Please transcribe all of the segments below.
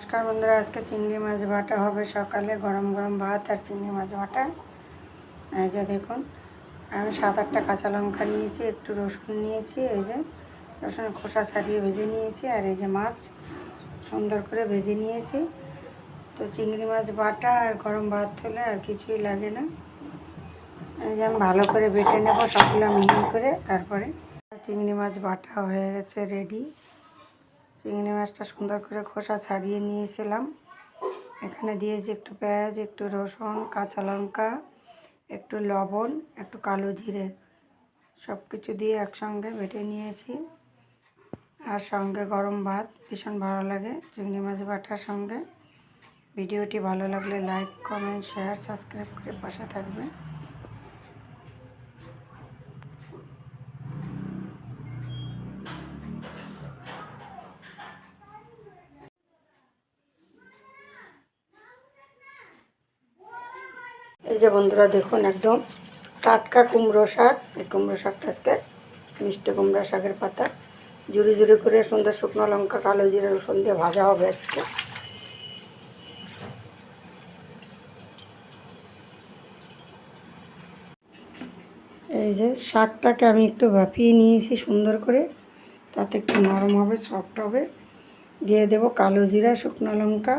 নমস্কার বন্ধুরা, আজকে চিংড়ি মাছ বাটা হবে সকালে, গরম গরম ভাত আর চিংড়ি মাছ বাটা এই যে দেখুন, আমি সাত আটটা কাঁচা লঙ্কা নিয়েছি, একটু রসুন নিয়েছি, এই যে রসুন খোসা ছাড়িয়ে ভেজে নিয়েছি, আর এই যে মাছ সুন্দর করে ভেজে নিয়েছি। তো চিংড়ি মাছ বাটা আর গরম ভাত হলে আর কিছুই লাগে না। এই যে আমি ভালো করে বেটে নেব, সবগুলো মিহি করে, তারপরে চিংড়ি মাছ বাটা হয়ে গেছে রেডি। চিংড়ি মাছটা সুন্দর করে খোসা ছাড়িয়ে নিয়েছিলাম। এখানে দিয়েছি একটু পেঁয়াজ, একটু রসুন, কাঁচা লঙ্কা, একটু লবণ, একটু কালো জিরে। সব কিছু দিয়ে একসঙ্গে বেটে নিয়েছি। আর সঙ্গে গরম ভাত, ভীষণ ভালো লাগে চিংড়ি মাছ বাটার সঙ্গে। ভিডিওটি ভালো লাগলে লাইক, কমেন্ট, শেয়ার, সাবস্ক্রাইব করে পাশে থাকবেন। এই যে বন্ধুরা দেখুন একদম টাটকা কুমড়ো শাক। এই কুমড়ো শাকটা আজকে মিষ্টি কুমড়ো শাকের পাতা। জুড়ি জুড়ি করে সুন্দর শুকনো লঙ্কা, কালো জিরে, রসুন দিয়ে ভাজা হবে আজকে। এই যে শাকটাকে আমি একটু ভাপিয়ে নিয়েছি সুন্দর করে। তাতে একটু নরম হবে সফট হবে। দিয়ে দেব কালো জিরা, শুকনো লঙ্কা।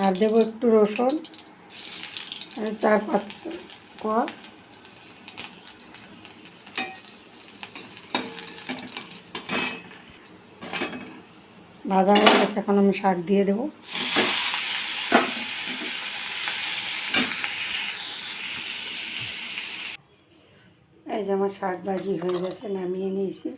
আর দেবো একটু রসুন চার পাঁচ কোয়া ভাজা হয়ে গেছে, এখন আমি শাক দিয়ে দেবো। এই যে আমার শাক ভাজি হয়ে গেছে, নামিয়ে নিয়েছি।